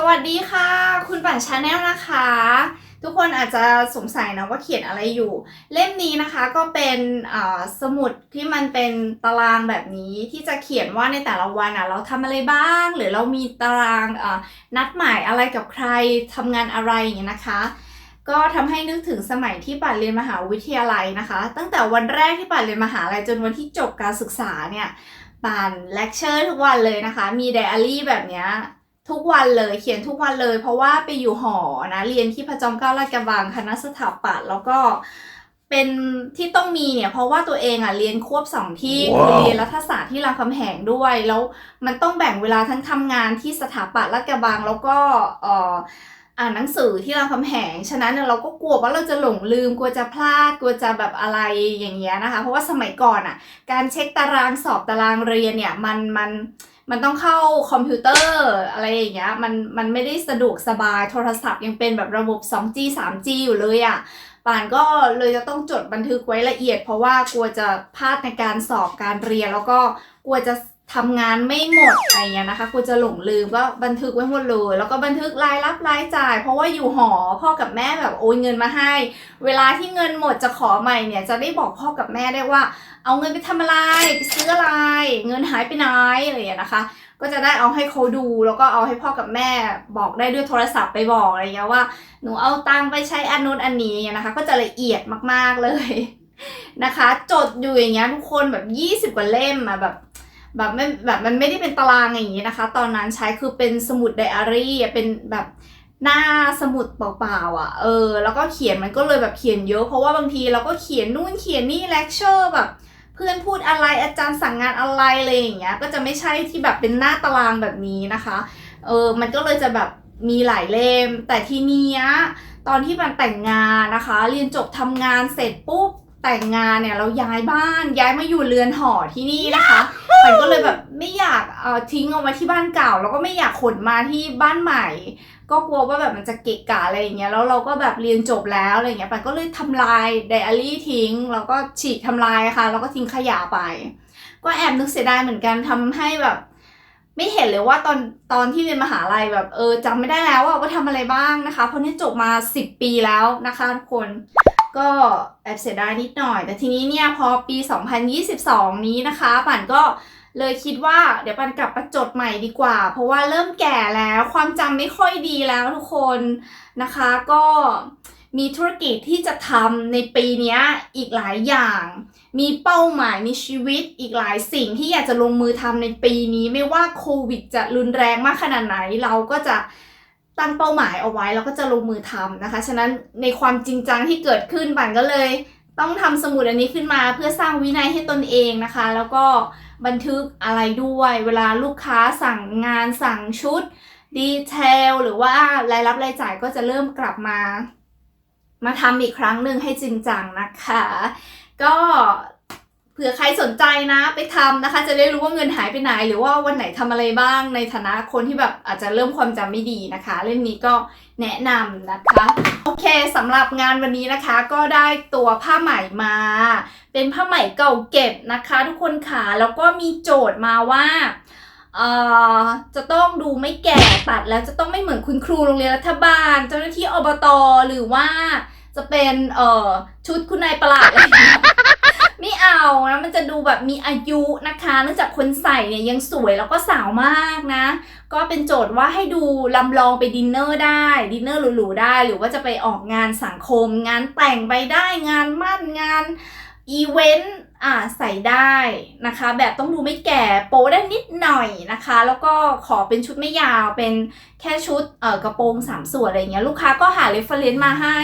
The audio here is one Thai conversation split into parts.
สวัสดีค่ะ คุณปั่นชาแนลนะคะ ทุกคนอาจจะสงสัยนะว่าเขียนอะไรอยู่ เล่มนี้นะคะก็เป็นสมุดที่มันเป็นตารางแบบนี้ที่จะเขียนว่าในแต่ละวันอะเราทำอะไรบ้าง หรือเรามีตารางนัดหมายอะไรกับใครทำงานอะไรอย่างเงี้ยนะคะ ก็ทำให้นึกถึงสมัยที่ป่านเรียนมหาวิทยาลัยนะคะ ตั้งแต่วันแรกที่ป่านเรียนมหาลัยจนวันที่จบการศึกษาเนี่ยป่านเลคเชอร์ทุกวันเลยนะคะ มีไดอารี่แบบเนี้ย ทุกวันเลยเขียนทุกวันเลย เพราะว่าไปอยู่หอนะเรียนที่พระจอมเกล้าลาดกระบังคณะสถาปัตย์แล้วก็เป็นที่ต้องมีเนี่ยเพราะว่าตัวเองอะเรียนควบสองที่ว้าวคือเรียนรัฐศาสตร์ที่รามคำแหงด้วย แล้วมันต้องแบ่งเวลาทั้งทำงานที่สถาปัตย์ลาดกระบังแล้วก็เอ่ออ่านหนังสือที่รามคำแหง ฉะนั้นเนี่ยเราก็กลัวว่าเราจะหลงลืม กลัวจะพลาด กลัวจะแบบอะไรอย่างเงี้ยนะคะ เพราะว่าสมัยก่อนอะ การเช็คตารางสอบตารางเรียนเนี่ยมันมันมัน มันต้องเข้าคอมพิวเตอร์อะไรอย่างเงี้ยมันมันไม่ได้สะดวกสบายโทรศัพท์ยังเป็นแบบระบบ 2G 3G อยู่เลยอะ่ะป่านก็เลยจะต้องจดบันทึกไว้ละเอียด เพราะว่ากลัวจะพลาดในการสอบการเรียน แล้วก็กลัวจะ ทำงานไม่หมดอะไรเงี้ยนะคะกลัวจะหลงลืมก็บันทึกไว้หมดเลย แล้วก็บันทึกรายรับรายจ่าย เพราะว่าอยู่หอพ่อกับแม่แบบโอนเงินมาให้ เวลาที่เงินหมดจะขอใหม่เนี่ยจะได้บอกพ่อกับแม่ได้ว่า เอาเงินไปทำอะไรไปซื้ออะไร เงินหายไปไหนอะไรอย่างเงี้ยนะคะ ก็จะได้เอาให้เขาดูแล้วก็เอาให้พ่อกับแม่บอกได้ด้วยโทรศัพท์ไปบอกอะไรเงี้ยว่าหนูเอาตังค์ไปใช้อันนู้นอันนี้นะคะ ก็จะละเอียดมากๆเลยนะคะ จดอยู่อย่างเงี้ยทุกคนแบบ 20กว่าเล่มอะแบบ แบบไม่แบบมันไม่ได้เป็นตารางอย่างงี้นะคะ ตอนนั้นใช้คือเป็นสมุดไดอารี่เป็นแบบหน้าสมุดเปล่าๆอะ เออ แล้วก็เขียนมันก็เลยแบบเขียนเยอะ เพราะว่าบางทีเราก็เขียนนู่นเขียนนี่เลคเชอร์แบบ เพื่อนพูดอะไรอาจารย์สั่งงานอะไรอะไรอย่างเงี้ย ก็จะไม่ใช่ที่แบบเป็นหน้าตารางแบบนี้นะคะ เออ มันก็เลยจะแบบมีหลายเล่ม แต่ทีเนี้ยตอนที่มันแต่งงานนะคะ เรียนจบทำงานเสร็จปุ๊บ แต่งงานเนี่ยเราย้ายบ้านย้ายมาอยู่เรือนหอที่นี่นะคะมันก็เลยแบบไม่อยากเอาทิ้งเอาไว้ที่บ้านเก่า แล้วก็ไม่อยากขนมาที่บ้านใหม่ ก็กลัวว่าแบบมันจะเกะกะอะไรอย่างเงี้ยแล้วเราก็แบบเรียนจบแล้วอะไรอย่างเงี้ยปันก็เลยทำลายไดอารี่ทิ้งแล้วก็ฉีกทำลายค่ะแล้วก็ทิ้งขยะไป ก็แอบนึกเสียดายเหมือนกันทำให้แบบ ไม่เห็นเลยว่าตอนตอนที่เรียนมหาลัยแบบเออจำไม่ได้แล้วว่าว่าทำอะไรบ้างนะคะ เพราะนี่จบมา 10 ปีแล้วนะคะทุกคน ก็แอบเสียดายนิดหน่อย แต่ทีนี้เนี่ยพอปี 2022 นี้นะคะปั่นก็เลยคิดว่าเดี๋ยวปั่นกลับมาจดใหม่ดีกว่า เพราะว่าเริ่มแก่แล้วความจำไม่ค่อยดีแล้วทุกคนนะคะก็มีธุรกิจที่จะทำในปีนี้อีกหลายอย่าง มีเป้าหมายมีชีวิตอีกหลายสิ่งที่อยากจะลงมือทำในปีนี้ ไม่ว่าโควิดจะรุนแรงมากขนาดไหน เราก็จะ ตั้งเป้าหมายเอาไว้แล้วก็จะลงมือทำนะคะ ฉะนั้นในความจริงจังที่เกิดขึ้นบันก็เลย ต้องทำสมุดอันนี้ขึ้นมาเพื่อสร้างวินัยให้ตนเองนะคะ แล้วก็บันทึกอะไรด้วย เวลาลูกค้าสั่งงานสั่งชุดดีเทลหรือว่ารายรับรายจ่ายก็จะเริ่มกลับมา มาทำอีกครั้งหนึ่งให้จริงจังนะคะ ก็ ผื่อใครสนใจนะไปทำนะคะ จะได้รู้ว่าเงินหายไปไหน หรือว่าวันไหนทำอะไรบ้างในฐานะคนที่แบบอาจจะเริ่มความจำไม่ดีนะคะ เล่มนี้ก็แนะนำนะคะ โอเคสำหรับงานวันนี้นะคะ ก็ได้ตัวผ้าไหมมา เป็นผ้าไหมเก่าเก็บนะคะ ทุกคนค่ะแล้วก็มีโจทย์มาว่าเออจะต้องดูไม่แก่ตัดแล้วจะต้องไม่เหมือนคุณครูโรงเรียนรัฐบาล เจ้าหน้าที่อบตหรือว่าจะเป็นเออชุดคุณนายประหลัดอะไรอย่างเงี้ย ไม่เอานะมันจะดูแบบมีอายุนะคะเนื่องจากคนใส่เนี่ยยังสวยแล้วก็สาวมากนะ ก็เป็นโจทย์ว่าให้ดูลำลองไปดินเนอร์ได้ ดินเนอร์หรูๆได้ หรือว่าจะไปออกงานสังคม งานแต่งไปได้งานมั่นงานอีเวนต์อ่าใส่ได้นะคะ แบบต้องดูไม่แก่โป๊ได้นิดหน่อยนะคะ แล้วก็ขอเป็นชุดไม่ยาวเป็นแค่ชุดเอ่อกระโปรงสามส่วนอะไรเงี้ยลูกค้าก็หาเรฟเฟอรนซ์มาให้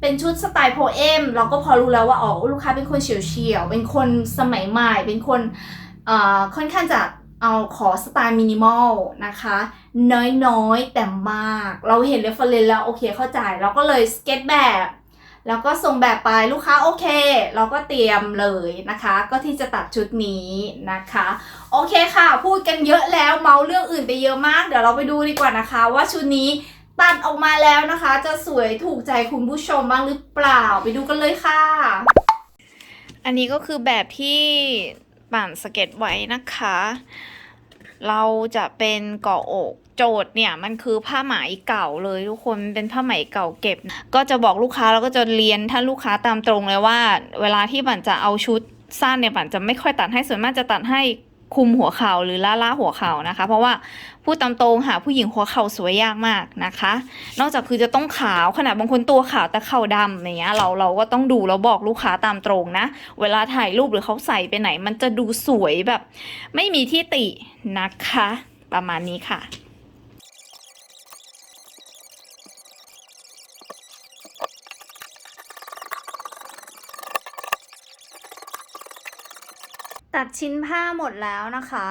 เป็นชุดสไตล์โพเอมเราก็พอรู้แล้วว่าอ๋อลูกค้าเป็นคนเฉียวๆเป็นคนสมัยใหม่ เป็นคนอ่อค่อนข้างจะเอาขอสไตล์มินิมอลนะคะ น้อยๆ แต่มาก เราเห็นเรฟเฟรนซ์แล้วโอเคเข้าใจ เราก็เลยสเก็ตแบบ แล้วก็ส่งแบบไปลูกค้าโอเค เราก็เตรียมเลยนะคะ ก็ที่จะตัดชุดนี้นะคะ โอเคค่ะ พูดกันเยอะแล้วเมาเรื่องอื่นไปเยอะมาก เดี๋ยวเราไปดูดีกว่านะคะ ว่าชุดนี้ ตัดออกมาแล้วนะคะ จะสวยถูกใจคุณผู้ชมบ้างหรือเปล่าไปดูกันเลยค่ะ อันนี้ก็คือแบบที่ป่านสเก็ตไว้นะคะ เราจะเป็นเกาะอกโจทย์เนี่ยมันคือผ้าไหมเก่าเลยทุกคนเป็นผ้าไหมเก่าเก็บ ก็จะบอกลูกค้าแล้วก็จะเรียนท่านลูกค้าตามตรงเลยว่า เวลาที่บันจะเอาชุดสั้นเนี่ยบันจะไม่ค่อยตัดให้ส่วนมากจะตัดให้ คุมหัวเข่าหรือล่าล่าหัวเข่านะคะ เพราะว่าพูดตามตรงหาผู้หญิงหัวเข่าสวยยากมากนะคะ นอกจากคือจะต้องขาวขนาดบางคนตัวขาวแต่เข่าดำอย่างเงี้ยเราเราก็ต้องดูแล้วบอกลูกค้าตามตรงนะ เวลาถ่ายรูปหรือเขาใส่ไปไหน มันจะดูสวยแบบ ไม่มีที่ตินะคะ ประมาณนี้ค่ะ ตัดชิ้นผ้าหมดแล้วนะคะ